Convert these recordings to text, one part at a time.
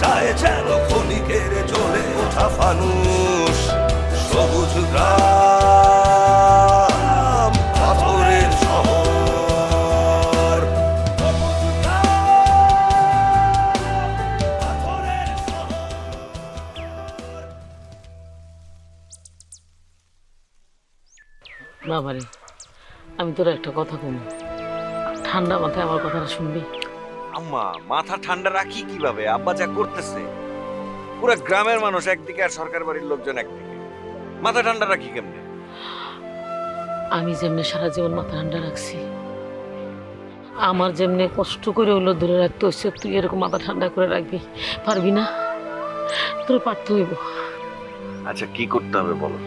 যায় যেন ক্ষণিকের জ্বলে ওঠা ফানুষ। সবুজ পাথরের আমি তোর একটা কথা কম। ঠান্ডা মাথায় আমার কথাটা শুনবি? আম্মা মাথা ঠান্ডা রাখি কীভাবে? আব্বা যা করতেছে। পুরো গ্রামের মানুষ একদিকে আর সরকার বাড়ির লোকজন একদিকে। মাথা ঠান্ডা রাখি কেমনে? আমি যেমনি সারা জীবন মাথা ঠান্ডা রাখছি আমার যেমনি কষ্ট করে হলো ধরে রাখতে হচ্ছে তুই এরকম মাথা ঠান্ডা করে রাখবি পারবি না? তোর পারতে হইব। আচ্ছা কি করতে হবে বলো?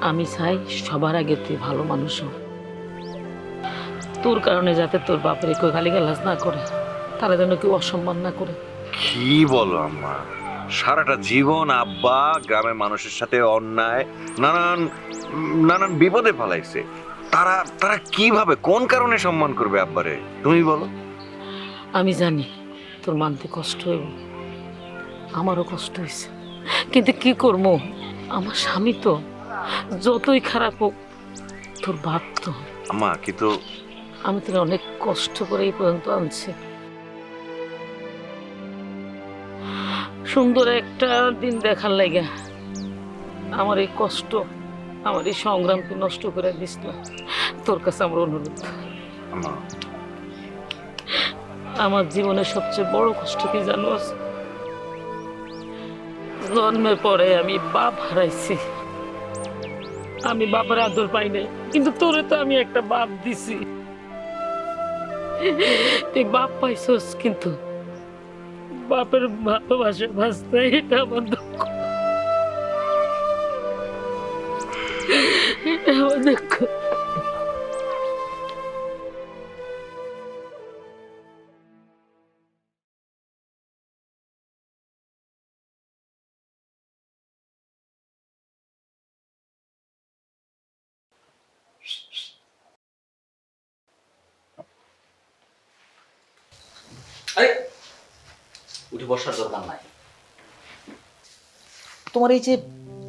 আমি চাই সবার আগে তুই ভালো মানুষ হ। তোর কারণে যাতে তোর বাপের কেউ গালি গালাজ না করে তারা যেন কেউ অসম্মান না করে। কি বলো আম্মা? সারাটা জীবন আব্বা গ্রামের মানুষের সাথে অন্যায় নানান নানান বিপদে ফেলাইছে। তারা তারা কীভাবে কোন কারণে সম্মান করবে আব্বারে? তুমি বলো। আমি জানি তোর মানতে কষ্ট হইব। আমারও কষ্ট হয়েছে কিন্তু কি করব? আমার স্বামী তো যতই খারাপ হোক তোর বাপ তো। আম্মা কিন্তু আমি তোর অনেক কষ্ট করে এই পর্যন্ত আনছি। সুন্দর একটা দিন দেখার লাগে। আমার এই কষ্ট আমার এই সংগ্রামকে নষ্ট করে দিস না। তোর কাছে আমার অনুরোধ। আমার জীবনের সবচেয়ে বড় কষ্ট কি জানো? জন্মের পরে আমি বাপ হারাইছি। আমি বাবার আদর পাই নাই কিন্তু তোরে তো আমি একটা বাপ দিছি। তুই বাপ পাইছস কিন্তু। বাপের ভালোবাসা বাঁচতে এটা আমার দুঃখ। এটা আমার দুঃখ। আরে উঠে বসার দরকার নাই। তোমার এই যে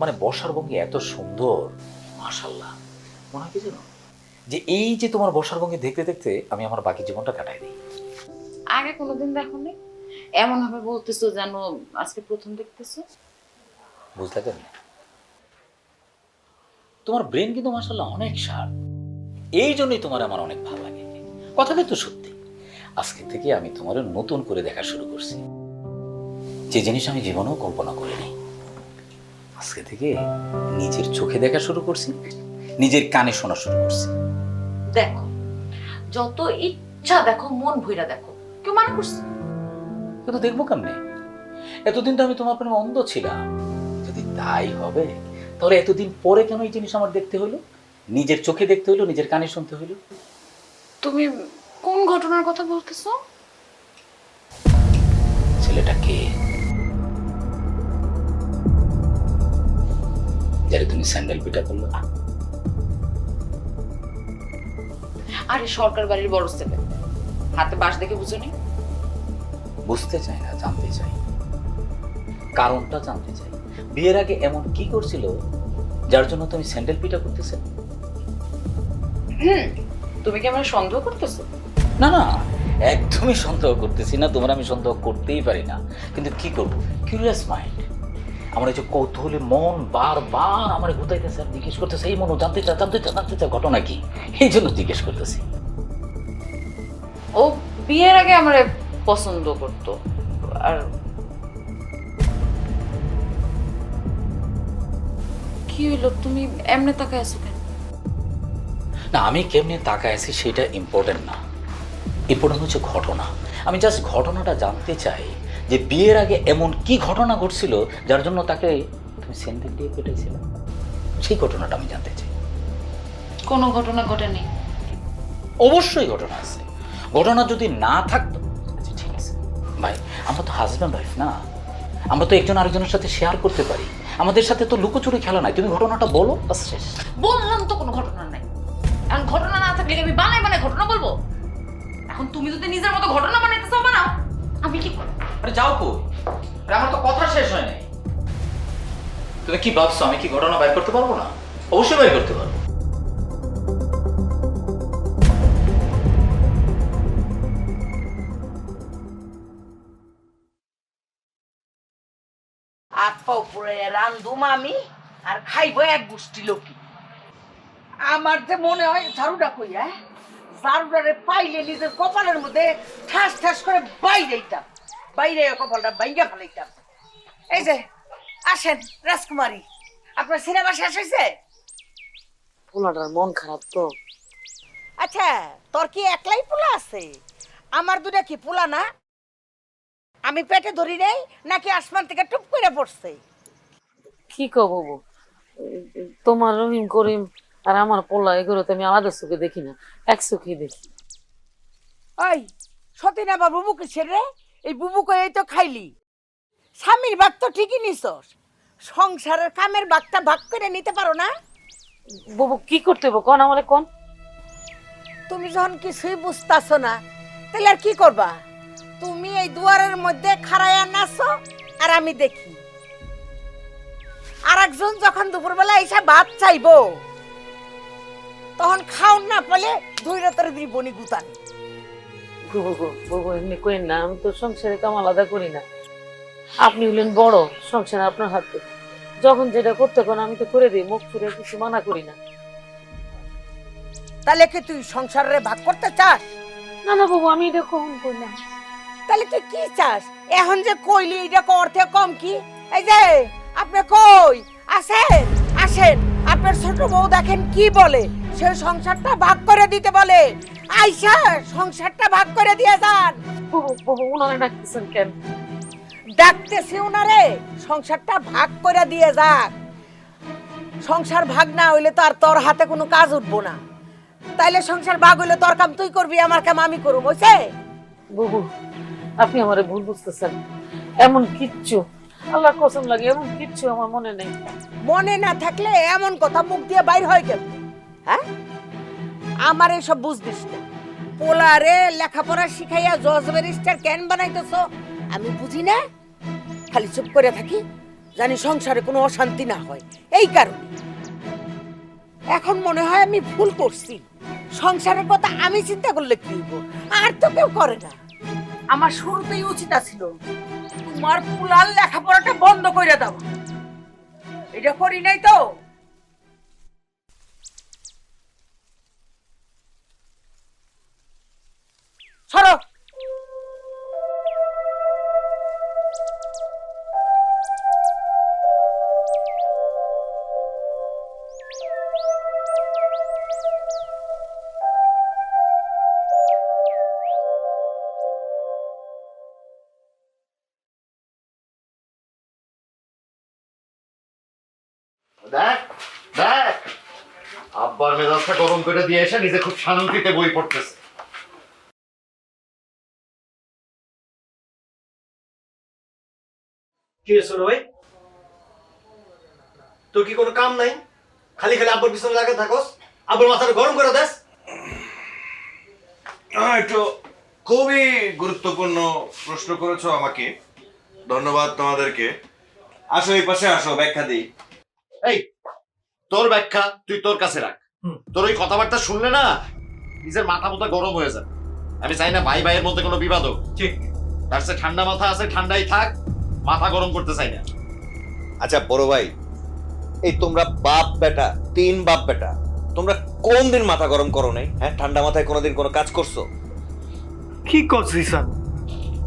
মানে বসার ভঙ্গি এত সুন্দর মাশাল্লাহ মনে হয় কি জানো? যে এই যে তোমার বসার ভঙ্গি দেখতে দেখতে আমি আমার বাকি জীবনটা কাটাই দিই। আগে কোনোদিন দেখোনি? এমন ভাবে বলতেছো যেন আজকে প্রথম দেখতেছো? বুঝতে কেন? তোমার ব্রেন কিন্তু মাশাল্লাহ অনেক শার্প। এই জন্যই তোমার আমার অনেক ভালো লাগে। কথা কিন্তু সত্যি। আজকে থেকে আমি তোমার নতুন করে দেখা শুরু করছি। যে জিনিস আমি জীবনেও কল্পনা করিনি। আজকে থেকে নিজের চোখে দেখা শুরু করছি নিজের কানে শোনা শুরু করছি। দেখো যত ইচ্ছা দেখো মন ভইরা দেখো কেউ মানা করছে। কিন্তু দেখব কেমনে? এতদিন তো আমি তোমার প্রেমে অন্ধ ছিলাম। যদি তাই হবে তাহলে এতদিন পরে কেন এই জিনিস আমার দেখতে হলো নিজের চোখে দেখতে হলো নিজের কানে শুনতে হলো তুমি কোন ঘটনার কথা বলতেছো? ছেলেটা কে? যারে তুমি স্যান্ডেল পিটা করল। আরে সরকার বাড়ির বড় ছেলে। হাতে বাস দেখে বুঝনি? বুঝতে চাই না জানতে চাই। কারণটা জানতে চাই। বিয়ের আগে এমন কি করছিল যার জন্য তুমি স্যান্ডেল পিটা করতেছে? হুম তুমি কি আমার সন্দেহ করতেছো? না না একদমই সন্দেহ করতেছি না তোমার আমি সন্দেহ করতেই পারি না। কিন্তু কি করব? কিউরিয়াস মাইন্ড আমার এই যে কৌতূহলী মন বারবার আমার ঘুতাইতেছে আর জিজ্ঞেস করতেছে এই মনে জানতে চা জানতে চা জানতে চা ঘটনা কি? এই জন্য জিজ্ঞেস করতেছি। ও বিয়ের আগে আমার পছন্দ করতো আর কি হইল? তুমি এমনি তাকায় আছো কেন? না আমি কেমনে তাকায় আছি সেটা ইম্পর্টেন্ট না। ইম্পর্টেন্ট হচ্ছে ঘটনা। আমি জাস্ট ঘটনাটা জানতে চাই যে বিয়ের আগে এমন কি ঘটনা ঘটছিল যার জন্য তাকে তুমি সেন্টেন দিয়ে পেটেছিল সেই ঘটনাটা আমি জানতে চাই। কোনো ঘটনা ঘটেনি। অবশ্যই ঘটনা আছে। ঘটনা যদি না থাকতো আচ্ছা ঠিক আছে। ভাই আমরা তো হাজব্যান্ড ওয়াইফ না। আমরা তো একজন আরেকজনের সাথে শেয়ার করতে পারি। আমাদের সাথে তো লুকোচুরি খেলা নাই। তুমি ঘটনাটা বলো শেষ। বললাম তো কোনো ঘটনা নাই। এখন ঘটনা না থাকলে আমি বানাই বানাই ঘটনা বলব? এখন তুমি যদি নিজের মতো ঘটনা বানাইতে চাও বানাও আমি কি করব? আরে যাও কই? আরে আমার তো কথা শেষ হয় নাই তুমি কি ভাবছ আমি কি ঘটনা বাইর করতে পারব না? অবশ্যই বাইর করতে পারব। হাত উপরে রান্ধুম আমি আর খাইবো এক গোষ্ঠী লোকি আমার যে মনে হয় ঝাড়ুটা কই হ্যাঁ পাইলে নিজের কপালের মধ্যে ঠাস ঠাস করে বাইরে দিতাম বাইরে কপালটা বাইঙ্গা ফেলাইতাম। এই যে আসেন রাজকুমারী আপনার সিনেমা শেষ হয়েছে পোলাটার মন খারাপ তো। আচ্ছা তোর কি একলাই পোলা আছে? আমার দুটা কি পোলা না? আমি পেটে ধরি নেই নাকি আসমান থেকে টুপ করে পড়ছে? কি কব তোমার রহিম করিম আর আমার পোলা এগুলো তো আমি আলাদা চোখে দেখি না এক চোখে দেখি। ওই সতীন আবার বুবুকে ছেড়ে এই বুবুকে এই তো খাইলি। স্বামীর ভাগ তো ঠিকই নিছস সংসারের কামের ভাগটা ভাগ করে নিতে পারো না? বাবু কি করতে হবে কোন আমারে কোন? তুমি যখন কিছুই বুঝতাছো না তাহলে আর কি করবা? তুমি এই দুয়ারের মধ্যে খাড়াইয়া নাচো আর আমি দেখি। আর একজন যখন দুপুরবেলা এসে ভাত চাইব তখন খাওন না পেলে দুই রাতের দুই বনি গুতানি। এমনি করেন না আমি তো সংসারে কাম আলাদা করি না। আপনি হলেন বড় সংসার আপনার হাতে যখন যেটা করতে কোন আমি তো করে দিই মুখ ফুরে কিছু মানা করি না। তাহলে কি তুই সংসারে ভাগ করতে চাস? না না বাবু আমি এটা কখন করি না। তাহলে তুই কি চাস? এখন যে কইলি এটা অর্থে কম কি? এই যে আপনি কই? আসেন আসেন। আপনার ছোট বউ দেখেন কি বলে? সে সংসারটা ভাগ করে দিতে বলে। আইসা সংসারটা ভাগ করে দিয়ে যান। ডাকতেছেন কেন? ডাকতেছি উনারে সংসারটা ভাগ করে দিয়ে যাক। সংসার ভাগ না হইলে তো আর তোর হাতে কোনো কাজ উঠবো না। তাইলে সংসার ভাগ হইলে তোর কাম তুই করবি আমার কাম আমি করব বুঝছে বাবু আপনি আমারে ভুল বুঝতেছেন। এমন কিচ্ছু আল্লাহ কসম লাগে এমন কিচ্ছু আমার মনে নেই। মনে না থাকলে এমন কথা মুখ দিয়ে বাইর হয় কেন হ্যাঁ? আমার এসব বুঝদিস না। পোলারে লেখাপড়া শিখাইয়া জজ ব্যারিস্টার কেন বানাইতেছ? আমি বুঝি না। খালি চুপ করে থাকি, জানি সংসারে কোনো অশান্তি না হয়। এই কারণে। এখন মনে হয় আমি ভুল করছি। সংসারের কথা আমি চিন্তা করলে কি আর তো কেউ করে না। আমার শুরুতেই উচিত ছিল তোমার পুলার লেখাপড়াটা বন্ধ করে দাও। এটা করি নাই তো? সরো। দেখ দেখ। আব্বার মেজাজটা গরম করে দিয়ে এসে নিজে খুব শান্তিতে বই পড়তেছে। কি হয়েছে ভাই তোর কি কোনো কাম নাই? খালি খালি আব্বার পিছনে লাগে থাকস। আব্বার মাথাটা গরম করে দেস। একটু খুবই গুরুত্বপূর্ণ প্রশ্ন করেছ আমাকে। ধন্যবাদ তোমাদেরকে। আসো এই পাশে আসো ব্যাখ্যা দিই। এই তোর ব্যাখ্যা তুই তোর কাছে রাখ। তোর ওই কথাবার্তা শুনলে না নিজের মাথা মোথা গরম হয়ে যাবে। আমি চাই না ভাই ভাইয়ের মধ্যে কোনো বিবাদ হোক। ঠিক। তার সে ঠান্ডা মাথা আছে ঠান্ডাই থাক। মাথা গরম করতে চাই না। আচ্ছা বড় ভাই এই তোমরা বাপ বেটা তিন বাপ বেটা তোমরা কোন দিন মাথা গরম করো নাই? হ্যাঁ ঠান্ডা মাথায় কোনোদিন কোনো কাজ করছ? কি করছিস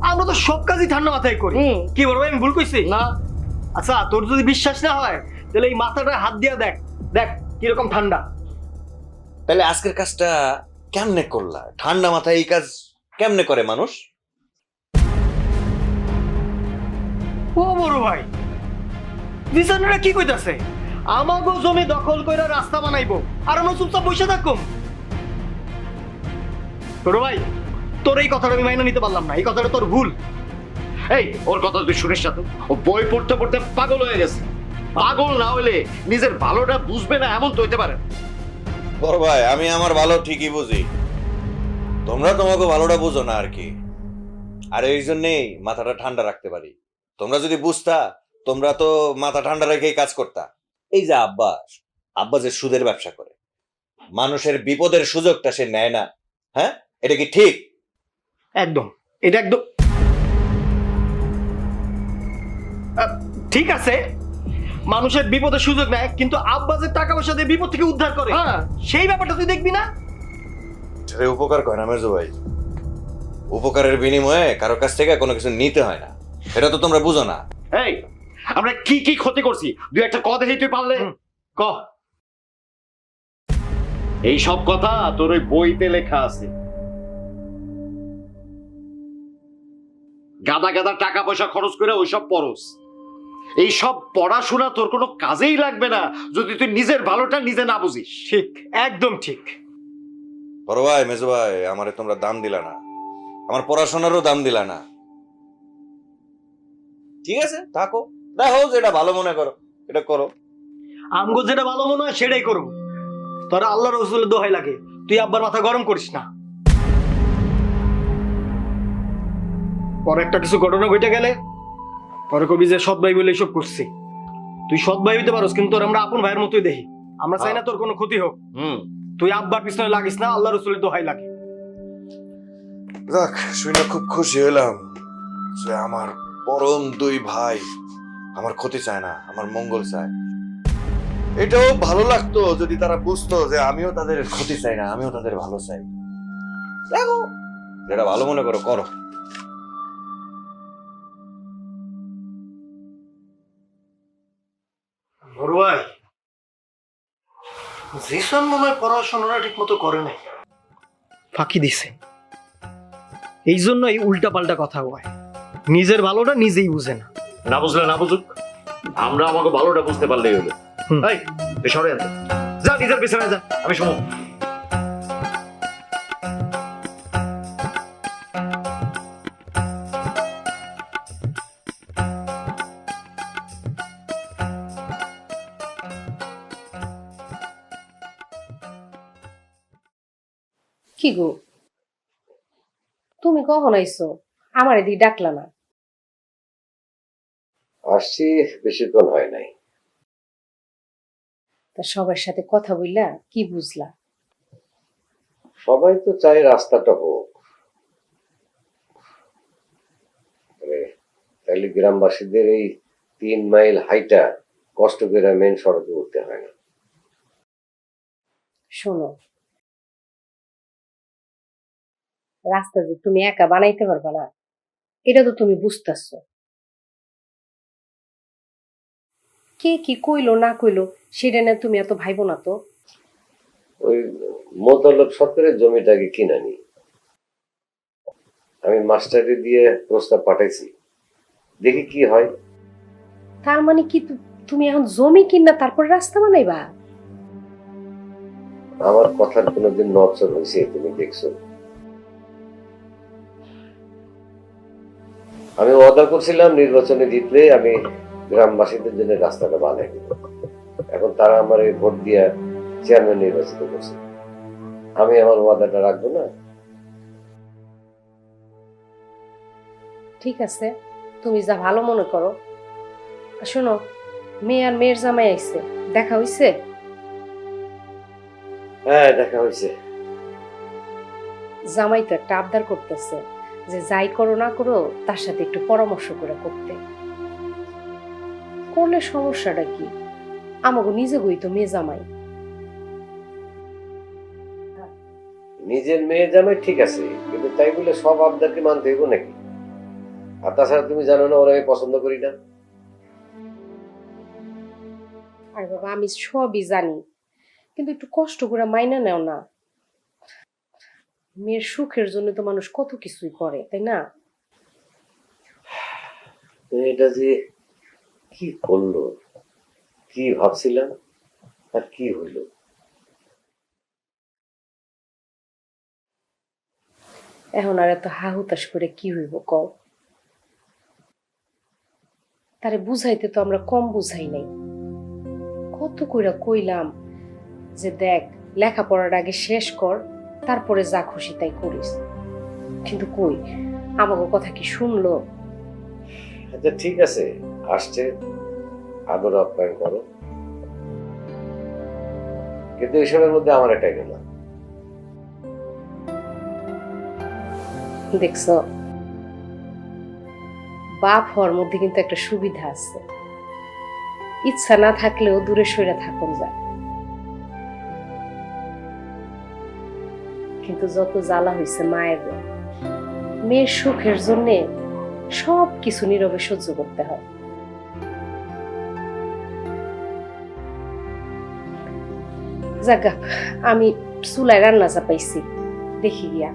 আমরা তো সব কাজই ঠান্ডা মাথায় করি। কি বলব আমি ভুল কইছি? না। আচ্ছা তোর যদি বিশ্বাস না হয় তাহলে এই মাথাটা হাত দিয়া দেখ। দেখ কীরকম ঠান্ডা। তাহলে আজকের কাজটা কেমনে করলা? ঠান্ডা মাথায় এই কাজ কেমনে করে মানুষ? বড় ভাই? কি কইতাছে? আমাগো জমি দখল কইরা রাস্তা বানাইবো আর আমরা চুপচাপ বসে থাকুম। বড় ভাই তোর এই কথাটা আমি মাইনা নিতে পারলাম না এই কথাটা তোর ভুল। এই ওর কথা তুই শুনিস না তো। ও বই পড়তে পড়তে পাগল হয়ে গেছে। পাগল না হলে নিজের ভালোটা বুঝবে না এমন তো হইতে পারে। বড় ভাই আমি আমার ভালো ঠিকই বুঝি। তোমরা তোমাকে ভালোটা বুঝো না আর কি। আর এই জন্যেই মাথাটা ঠান্ডা রাখতে পারি। তোমরা যদি বুঝতা তোমরা তো মাথা ঠান্ডা রেখেই কাজ করতা। এই যে আব্বা আব্বা যে সুদের ব্যবসা করে মানুষের বিপদের সুযোগটা সে নেয় না হ্যাঁ? এটা কি ঠিক? একদম এটা একদম। ঠিক আছে মানুষের বিপদের সুযোগ নেয় কিন্তু আব্বাসের টাকা পয়সা দিয়ে বিপদ থেকে উদ্ধার করে হ্যাঁ। সেই ব্যাপারটা তুই দেখবি না? উপকার করে না মেজো ভাই। উপকারের বিনিময়ে কারও কাছ থেকে কোনো কিছু নিতে হয় না। এটা তো তোমরা বুঝো না। এই আমরা কি কি ক্ষতি করছি? দুই একটা কথা দেখি তুই পারলে? ক? এই সব কথা তোর ওই বইতে লেখা আছে। গাদা গাদা টাকা পয়সা খরচ করে ওইসব পড়স। এই সব পড়াশোনা তোর কোনো কাজেই লাগবে না যদি তুই নিজের ভালোটা নিজে না বুঝিস। ঠিক একদম ঠিক। বড় ভাই মেজো ভাই আমারে তোমরা দাম দিলা না। আমার পড়াশোনারও দাম দিলা না। ঠিক আছে? থাকো। দেখো যেটা ভালো মনে করো এটা করো। আমগো যেটা ভালো মনে হয় সেটাই করব। তোরা আল্লাহ রসুলের দোহাই লাগে। তুই আব্বার মাথা গরম করিস না। পরে একটা কিছু ঘটনা ঘটে গেলে পরে কবি যে সৎ ভাই বলে এসব করছি। তুই সৎ ভাই হইতে পারোস কিন্তু আমরা আপন ভাইয়ের মতোই দেখি। আমরা চাই না তোর কোনো ক্ষতি হোক। হুম। তুই আব্বার পিছনে লাগিস না আল্লাহ রসুলের দোহাই লাগে। যাক শুনে খুব খুশি হলাম যে আমার পরম দুই ভাই। আমার ক্ষতি চায় না আমার মঙ্গল চায়। এটাও ভালো লাগতো যদি তারা বুঝতো যে আমিও তাদের ক্ষতি চাই না আমিও তাদের ভালো চাই। দেখো যেটা ভালো মনে করো করো। বড় ভাই জিসন মনে হয় পড়াশোনাটা ঠিক মতো করে নাই। ফাঁকি দিছে। এই জন্য এই উল্টা পাল্টা কথা কয়। নিজের ভালোটা নিজেই বুঝে না। না বুঝলে না বুঝুক আমরা আমাকে ভালোটা বুঝতে পারলেই হলো হুম। এই তুই সরে যা নিজের পিছনে যা আমি শুনো কি গো? তুমি কখন আইছো? আমার এদিকে ডাকলা না। আসছি বেশিক্ষণ হয় নাই। তা সবার সাথে কথা বললা কি বুঝলা? সবাই তো চায় রাস্তাটা হোক। তাহলে গ্রামবাসীদের এই তিন মাইল হাইটা কষ্ট করে মেন সড়কে উঠতে হয় না। শোনো রাস্তা যে তুমি একা বানাইতে পারবা না এটা তো তুমি বুঝতেছো। কে কি কইলো না কইলো সেটা নিয়ে তুমি এত ভাইবো না তো। ওই মোতালব সরকারের জমিটাকে কিনা নি আমি মাস্টারি দিয়ে প্রস্তাব পাঠাইছি। দেখি কি হয়। তার মানে কি তুমি এখন জমি কিনা তারপর রাস্তা বানাইবা? আমার কথার কোনোদিন নচর হয়েছে তুমি দেখছ। আমি ওয়াদা করছিলাম নির্বাচনে জিতলে আমি গ্রামবাসীদের জন্য রাস্তাটা বানাই দিব। এখন তারা আমার এই ভোট দিয়ে চেয়ারম্যান নির্বাচিত করছে। আমি আমার ওয়াদাটা রাখব না। ঠিক আছে তুমি যা ভালো মনে করো। আর শোনো মেয়ে আর মেয়ের জামাই আইছে দেখা হইছে? হ্যাঁ দেখা হইছে। জামাই তো একটা আবদার করতেছে। যে যাই করো না করো তার সাথে একটু পরামর্শ করে করতে। করলে সমস্যাটা কি? আমাকে নিজে গই তো মেয়ে জামাই। নিজের মেয়ে জামাই ঠিক আছে কিন্তু তাই বলে সব আবদারকে মানতে হইব নাকি? আর তাছাড়া তুমি জানো না ওরা পছন্দ করি না। আর বাবা আমি সবই জানি। কিন্তু একটু কষ্ট করে মাইনা নেও না। মেয়ের সুখের জন্য তো মানুষ কত কিছুই করে তাই না? এটা যে কি করল কি ভাবছিলাম আর কি হইল? এখন আর এত হাহুতাশ করে কি হইব কও? তারে বুঝাইতে তো আমরা কম বুঝাই নাই। কত কইরা কইলাম যে দেখ লেখাপড়ার আগে শেষ কর তারপরে যা খুশি তাই করিস। কিন্তু কই আমাকে কথা কি শুনলো? আচ্ছা ঠিক আছে আসছে। আদর আপ্যায়ন করো। কিন্তু এসবের মধ্যে আমার এটাই গেল। দেখছ বাপ হওয়ার মধ্যে কিন্তু একটা সুবিধা আছে। ইচ্ছা না থাকলেও দূরে সরে থাকুন যায়। কিন্তু যত জ্বালা হয়েছে মায়ের, মেয়ের সুখের জন্যে সব কিছু নীরবে সহ্য করতে হয়। যাগা আমি চুলায় রান্না চাপাইছি, দেখি গিয়া।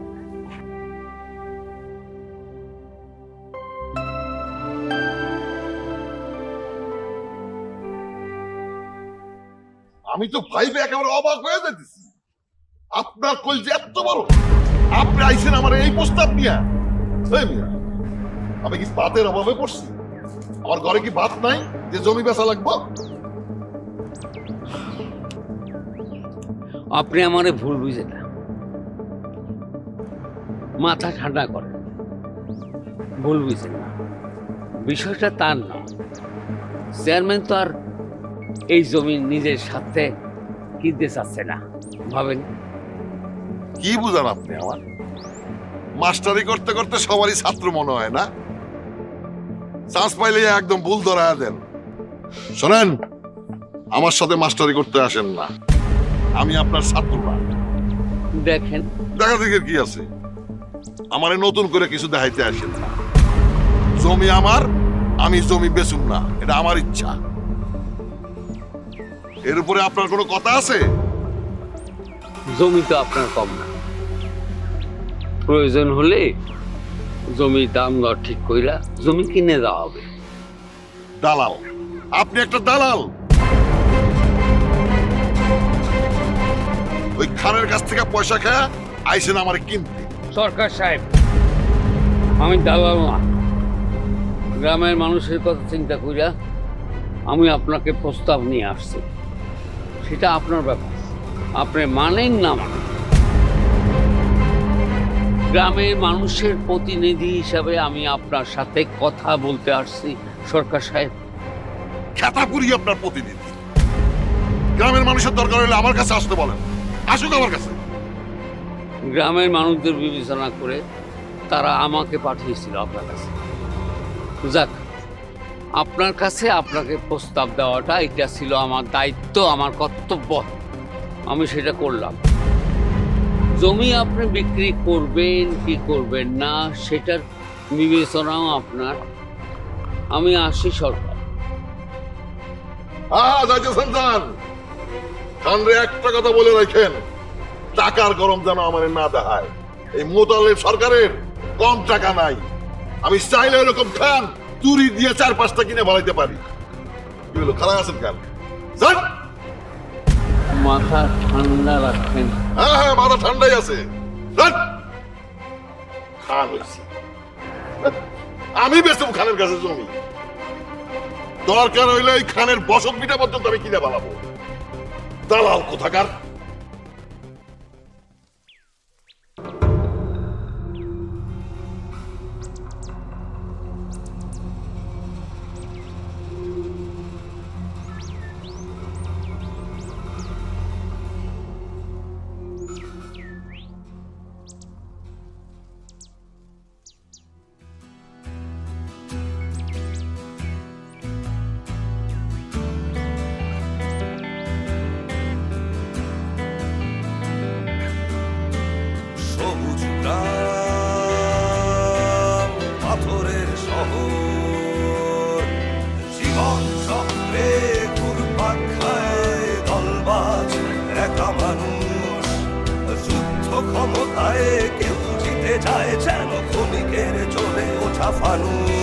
আমি তো ভাইবে একেবারে অবাক হয়ে যাইতেছি। আপনার কল যে এত বড়? আপনি আইছেন আমার এই প্রস্তাব নিয়ে। মিয়া, আমি কি ভাতের অভাবে পড়ছি? আমার ঘরে কি ভাত নাই? যে জমি বেচা লাগবো? আপনি আমারে ভুল বুঝে না। মাথা ঠান্ডা করেন। ভুল বুঝেন না। বিষয়টা তার না। চেয়ারম্যান তো আর এই জমি নিজের সাথে কিনতে চাচ্ছে না। ভাবেন? কি বুঝান আপনি আমার? মাস্টারি করতে করতে সবারই ছাত্র মনে হয় না? চান্স পাইলে একদম ভুল ধরা দেন। শোনেন আমার সাথে মাস্টারি করতে আসেন না। আমি আপনার ছাত্র না। দেখেন। দেখা দেখে কি আছে। আমারে নতুন করে কিছু দেখাইতে আসেন না। জমি আমার আমি জমি বেচুম না। এটা আমার ইচ্ছা। এর উপরে আপনার কোনো কথা আছে? জমি তো আপনার কম না। প্রয়োজন হলে জমির দাম দর ঠিক কইরা জমি কিনে দেওয়া হবে। দালাল আপনি একটা দালাল। ওই খানের কাছ থেকে পয়সা খায় আইসেন আমার কিনতে। সরকার সাহেব আমি দালাল না। গ্রামের মানুষের কথা চিন্তা কইরা আমি আপনাকে প্রস্তাব নিয়ে আসছি। সেটা আপনার ব্যাপার। আপনি মানেন না মানেন। গ্রামের মানুষের প্রতিনিধি হিসাবে আমি আপনার সাথে কথা বলতে আসছি সরকার সাহেব। খেতাপুরি আপনার প্রতিনিধি। গ্রামের মানুষের দরকার হলে আমার কাছে আসতে বলেন। আসুক আমার কাছে। গ্রামের মানুষদের বিবেচনা করে তারা আমাকে পাঠিয়েছিল আপনার কাছে। যাক আপনার কাছে আপনাকে প্রস্তাব দেওয়াটা এটা ছিল আমার দায়িত্ব আমার কর্তব্য। আমি সেটা করলাম। জমি আপনি বিক্রি করবেন, কি করবেন না, সেটার বিবেচনাও আপনার। আমি আসি সরকার। যাইতেছেন একটা কথা বলে রাখেন, টাকার গরম যেন আমার না দেখায়। এই মোতালেব সরকারের কম টাকা নাই। আমি চাইলে এরকম খান, চুরি দিয়ে চার পাঁচটা কিনে বাড়াইতে পারি। কি খারাপ আছেন কেন? যান! মাথা ঠান্ডা রাখবেন হ্যাঁ হ্যাঁ মাথা ঠান্ডাই আছে। খান হয়েছে আমি বেসব খানের কাছে জমি। দরকার হইলে এই খানের বসত বিটা পর্যন্ত আমি কিনে পালাবো দালাল কোথাকার? luz.